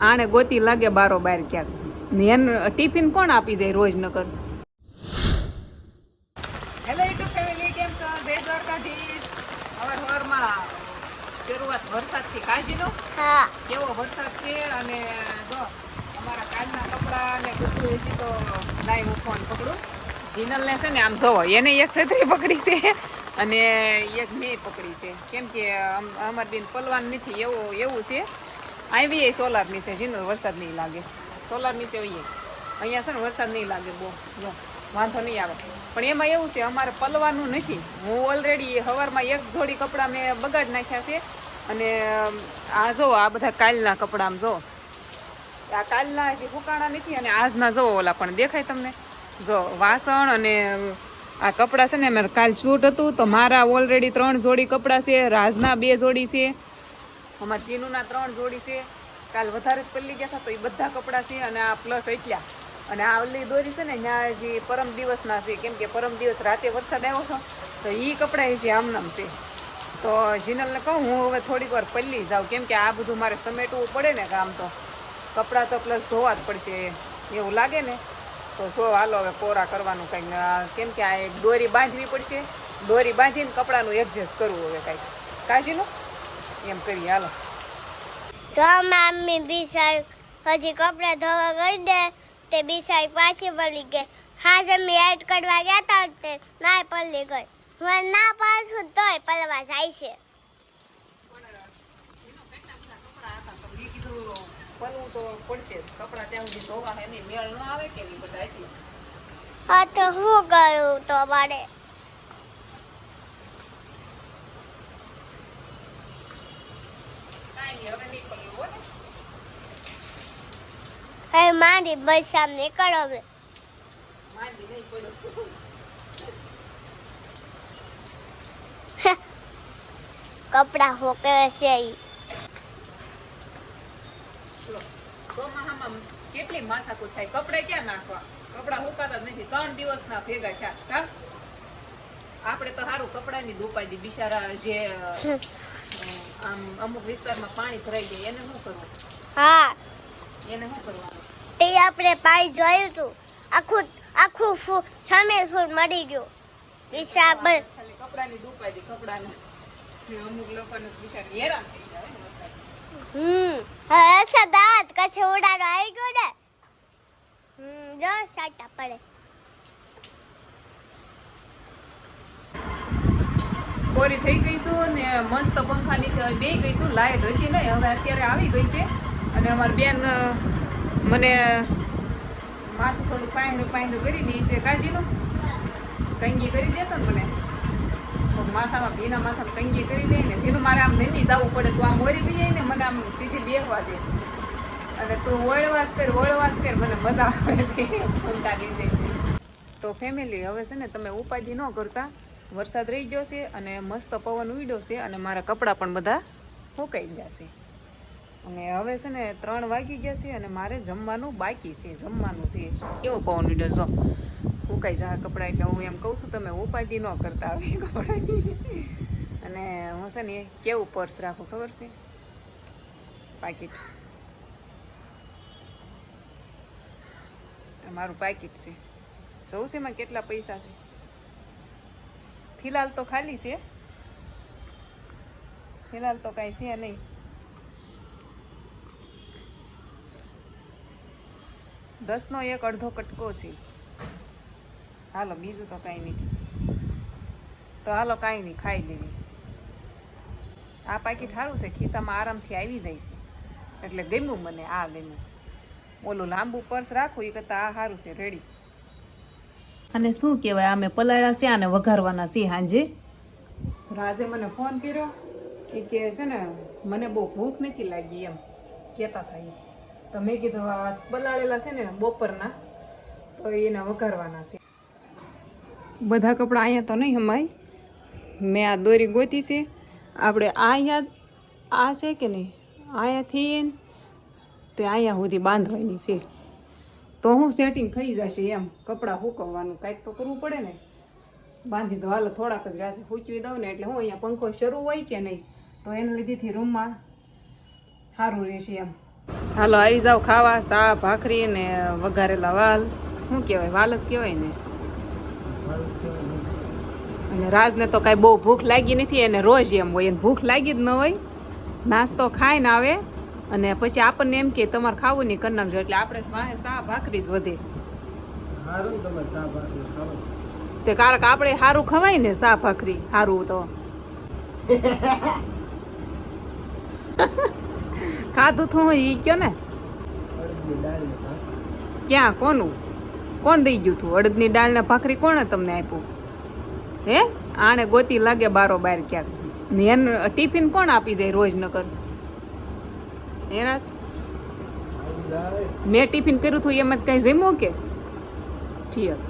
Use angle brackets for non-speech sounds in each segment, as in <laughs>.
આને ગોતી લાગે બારો બાર ક્યાંક. ને ટિફિન કોણ આપી જાય રોજ નકર? હેલો યુટ્યુબ ફેમિલી કેમ છો? જય દ્વારકાધીશ. હવાર હવારમાં શરૂઆત વરસાદથી કાશીનો. કેવો વરસાદ છે અને જો અમારા કાલના કપડાં ને બધું એસી તો લાઈ હું ફોન પકડું. જીનલને છે ને આમ જોવો એને એક છત્રી પકડી છે. અને એક મેં પકડી છે. કેમ કે અમારી બેન પલવાન નથી, એવું એવું છે. આવી એ સોલારની છે જેનો વરસાદ નહીં લાગે. સોલારની છે અહીં અહીંયા છે ને વરસાદ નહીં લાગે બહુ. જો, વાંધો નહીં આવે. પણ એમાં એવું છે, અમારે પલવાનું નથી. હું ઓલરેડી સવારમાં એક જોડી કપડાં મેં બગાડ નાખ્યા છે. અને આ જો, આ બધા કાલના કપડાં જો. આ કાલના હજી ફૂકાણા નથી અને આજના જો ઓલા પણ દેખાય તમને. જો વાસણ અને આ કપડાં છે ને, મેં કાલ શૂટ હતું, તો મારા ઓલરેડી ત્રણ જોડી કપડાં છે, રાજના બે જોડી છે, અમારા ચીનુના ત્રણ જોડી છે. કાલ વધારે જ પલ્લી ગયા હતા, તો એ બધા કપડાં છે અને આ પ્લસ એટલા. અને આ ઓલી દોરી છે ને, ત્યાં હજી પરમ દિવસના છે, કેમ કે પરમ દિવસ રાતે વરસાદ આવ્યો હતો, તો એ કપડાં છે આમનામ છે. તો જીનલને કહું, હું હવે થોડીક વાર પલ્લી જાઉં, કેમ કે આ બધું મારે સમેટવું પડે ને કામ તો. કપડાં તો પ્લસ ધોવા જ પડશે, એવું લાગે ને. તો જો હાલો હવે કોરા કરવાનું કંઈક કેમ કે આ એક દોરી બાંધવી પડશે. દોરી બાંધીને કપડાનું એડજસ્ટ કરવું હવે કાંઈક. કાશીનું? એમ કરીએ, હાલો. જો મમ્મી બિસાઈ હજી કપડાં ધોવા ગઈ દે, તે બિસાઈ પાછી પડી ગઈ. હા જમી એડ કરવા ગયા તા તે ના પલ્લી ગઈ. હું ના પાછું તોય પલવા જાય છે મેં કીધું પલવું તો પડશે. કપડાં ત્યાં સુધી ધોવા હે મેળ ન આવે કે નહીં બધા હા તો શું કરું તો મારે? હો મારી બસ સામે કરો હવે. માંડી નહીં પડ્યું. <laughs> કપડાં હોકે છે ઈ. ચોમાસામાં કેટલી માથાકૂટ થાય? કપડે ક્યાં નાખવા? કપડા હુકાતા નથી. ત્રણ દિવસના ભેગા થયા આપણે તો સારું કપડાની દુપાઈ બિચારા જે આમ અમુક વિસ્તારમાં પાણી ભરાઈ જાય એને શું કરવું? હા. એને શું કરવાનું? તે આપણે પાઈ જોયું તું. આખું આખું ફૂ સામે ફૂલ મળી ગયું. ખાલી કપડાની દુપાઈ કપડાને. અમુક લોકોને બિચારા હેરાન થઈ જાય. હમ. હવે સદાત કશે ઉડાડો, આવી ગયો ને? હમ, જો સાટા પડે. કોરી થઈ ગઈ છું ને મસ્ત પંખાની છે. બે ગઈ છું, લાઈટ હતી નહીં. હવે અત્યારે આવી ગઈ છે. અને અમારી બેન મને માથું થોડું પાયણું પાયણું કરી દે છે. કાજીનું કંગી કરી દેશે ને મને? માથામાં ભીના માથામાં તંગી કરી દે ને સીનું મારે આમ નહીં જવું પડે તું આમ ઓરી જાય ને મને આમ સીધી બેહવા દે. અને તું ઓળવાસ કર ઓળવાસ કર, મને મજા આવે છે. દિવસે. તો ફેમિલી હવે છે ને તમે ઉપાધિ ન કરતા. વરસાદ રહી ગયો છે અને મસ્ત પવન ઉડ્યો છે અને મારા કપડાં પણ બધા ફૂંકાઈ ગયા છે. અને હવે છે ને ત્રણ વાગી ગયા છે અને મારે જમવાનું બાકી છે, જમવાનું છે. કેવો પવન ઉડ્યો જો. સુકાઈ જાય કપડાં એટલે હું એમ કહું છું, તમે ઉપાધિ ન કરતા આવે કપડાની. અને હું છે ને કેવું પર્સ રાખું, ખબર છે? પાકીટ. મારું પાકીટ છે. જોઉં છે એમાં કેટલા પૈસા છે? ફિલહાલ તો ખાલી છે. ફિલહાલ તો કાંઈ છે નહીં. દસનો એક અડધો કટકો છે. હાલો બીજું તો કાંઈ નથી. તો હાલો કાંઈ નહીં ખાઈ લેવી. આ પાકીટ સારું છે ખિસ્સામાં આરામથી આવી જાય છે. એટલે ગમ્યું મને આ ગમ્યું. ઓલું લાંબુ પર્સ રાખું એ કરતાં આ સારું છે રેડી. અને શું કહેવાય અમે પલાળ્યા છે અને વઘારવાના છે સાંજે રાજે મને ફોન કર્યો એ કે છે ને મને બહુ ભૂખ નથી લાગી એમ કહેતા થાય તો મેં કીધું આ પલાળેલા છે ને બપોરના તો એને વઘારવાના છે. બધા કપડાં અહીંયા તો નહીં હમાય. મેં આ દોરી ગોતી છે. આપણે આ અહીંયા આ છે કે નહીં? અહીંયાથી તે અહીંયા સુધી બાંધવાની છે. તો હું સેટિંગ થઈ જશે એમ. કપડાં સૂકવવાનું કાંઈક તો કરવું પડે ને. બાંધી દો હાલો થોડાક જ રહેશે સૂચવી દઉં ને એટલે હું અહીંયા પંખો શરૂ હોય કે નહીં, તો એના લીધેથી રૂમમાં સારું રહેશે એમ. હાલો આવી જાવ ખાવા, સા, ભાખરી ને વઘારેલા વાલ. શું કહેવાય? વાલ જ કહેવાય ને. અને રાજને તો કાંઈ બહુ ભૂખ લાગી નથી એને રોજ એમ હોય એને ભૂખ લાગી જ ન હોય. નાસ્તો ખાઈ ને આવે અને પછી આપણને એમ કે તમારે ખાવું નહીં કરી નાખજો એટલે આપણે વાહે સા ભાખરી જ વધે. તે કારણ કારક આપણે સારું ખવાય ને સા ભાખરી સારું તો. <laughs> ખાધું થું ઈ કયો ને. ક્યાં કોનું? કોણ દઈ ગયું તું? અડદની દાળને ભાખરી કોણે તમને આપ્યું? હે? આને ગોતી લાગે બારો બાર ક્યાંક. ને એને ટિફિન કોણ આપી જાય રોજ નકર? એના મેં ટિફિન કર્યું હતું એમાં કઈ જમ્યો કે? ઠીક.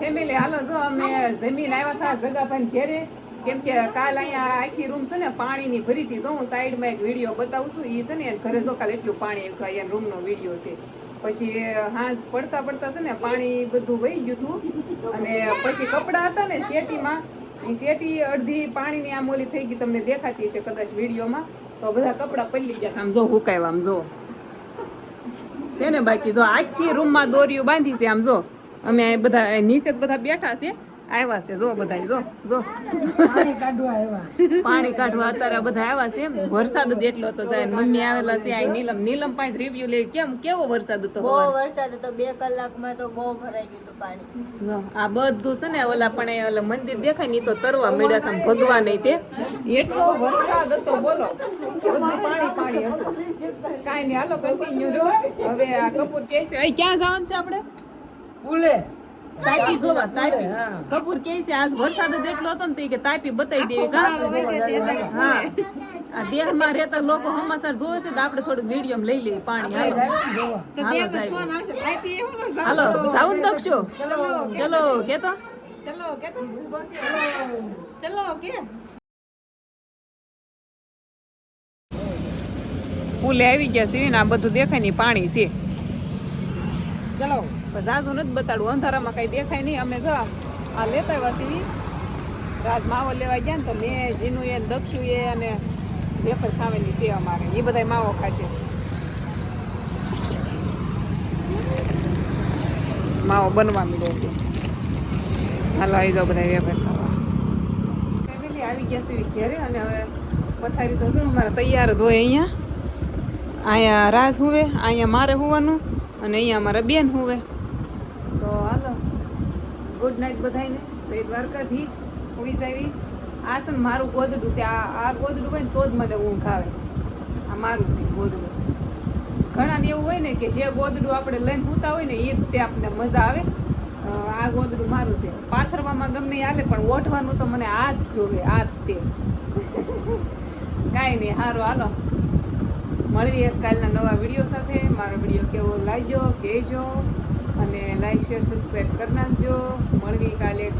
ફેમિલી હાલો, જો અમે જમીન આવ્યા હતા જગાભાઈ ઘેરે, કેમ કે કાલ અહીંયા આખી રૂમ છે ને પાણીની ભરીથી જો હું સાઈડમાં એક વીડિયો બતાવું છું એ છે ને, ઘરે જો કાલ એટલું પાણી આવ્યું હતું રૂમનો વીડિયો છે. પછી હાંસ પડતા પડતા છે ને પાણી બધું વહી ગયું હતું. અને પછી કપડાં હતા ને શેટીમાં એ શેટી અડધી પાણીની આમ ઓલી થઈ ગઈ, તમને દેખાતી હશે કદાચ વિડીયોમાં. તો બધા કપડાં પલ્લી ગયા આમ જો હુકાય આમ જો. છે ને બાકી જો આખી રૂમમાં દોરીઓ બાંધી છે, આમ જો. અમે બધા નીચે બધા બેઠા છે. આવ્યા છે જો બધા જો જો. પાણી કાઢવા અત્યારે બધા આવ્યા છે વરસાદ જ એટલો હતો જાય મમ્મી આવેલા છે આ નીલમ નીલમ પાસે રિવ્યુ લે. કેમ કેવો વરસાદ હતો બહુ વરસાદ હતો બે કલાકમાં તો બહુ ભરાઈ ગયું પાણી. જો આ બધું છે ને ઓલા પણ એ ઓલા મંદિર દેખાય ને તો તરવા મળ્યા હતા ભગવાન નહીં તે. એટલો વરસાદ હતો બોલો. પાણી પાણી હતું. કાંઈ નહીં હાલો કન્ટિન્યુ જો. હવે આ કપૂર કહે છે ક્યાં જવાનું છે આપણે? તાપી જોવા તાપી. કપૂર કે છે આજ વરસાદ જ એટલો હતો ને તે કે તાપી બતાવી દેવી કા હા. આ દેશમાં રહેતા લોકો હમાસર જોવે છે તો આપણે થોડું મીડિયમ લઈ લઈએ પાણી હાલો. સાઉન દક્ષો ચલો કેતો? પુલે આવી ગયા સીવીને આ બધું દેખાય ને પાણી છે. ચલો. આજુ નથી બતાડવું અંધારામાં કઈ દેખાય નહીં. અમે જો આ લેતા આવ્યા સીવી રાજ માવો લેવા ગયા ને તો મેં જીનું એ દક્ષુ એ અને વેફર ખાવાની છે અમારે. એ બધા માવો ખાશે. માવો બનવા મળ્યો છે. હાલો, આવી જાઓ બધા વેફર ખાવા. ફેમિલી આવી ગયા છે ઘેરે અને હવે પથારી તો શું અમારે તૈયાર જ હોય અહીંયા. અહીંયા રાજ હુવે, અહીંયા મારે હોવાનું અને અહીંયા અમારા બેન હુવે. ગુડ નાઇટ બધાને સહી દ્વારકાધીશ પોલીસ આવી. આ છે મારું ગોદડું છે. આ આ ગોદડું હોય ને તો જ મને ઊંઘ આવે. આ મારું છે ગોદડું. ઘણા એવું હોય ને કે જે ગોદડું આપણે લઈને સૂતા હોય ને એ જ તે આપણને મજા આવે. આ ગોદડું મારું છે. પાથરવામાં ગમે હાલે, પણ ઓઢવાનું તો મને આ જ જોવે, આ જ તે. કાંઈ નહીં સારું હાલો. મળીએ કાલના નવા વીડિયો સાથે. મારો વીડિયો કેવો લાગ્યો, કહેજો. અને લાઈક શેર સબસ્ક્રાઈબ કરી નાખજો. મળવી કાલે.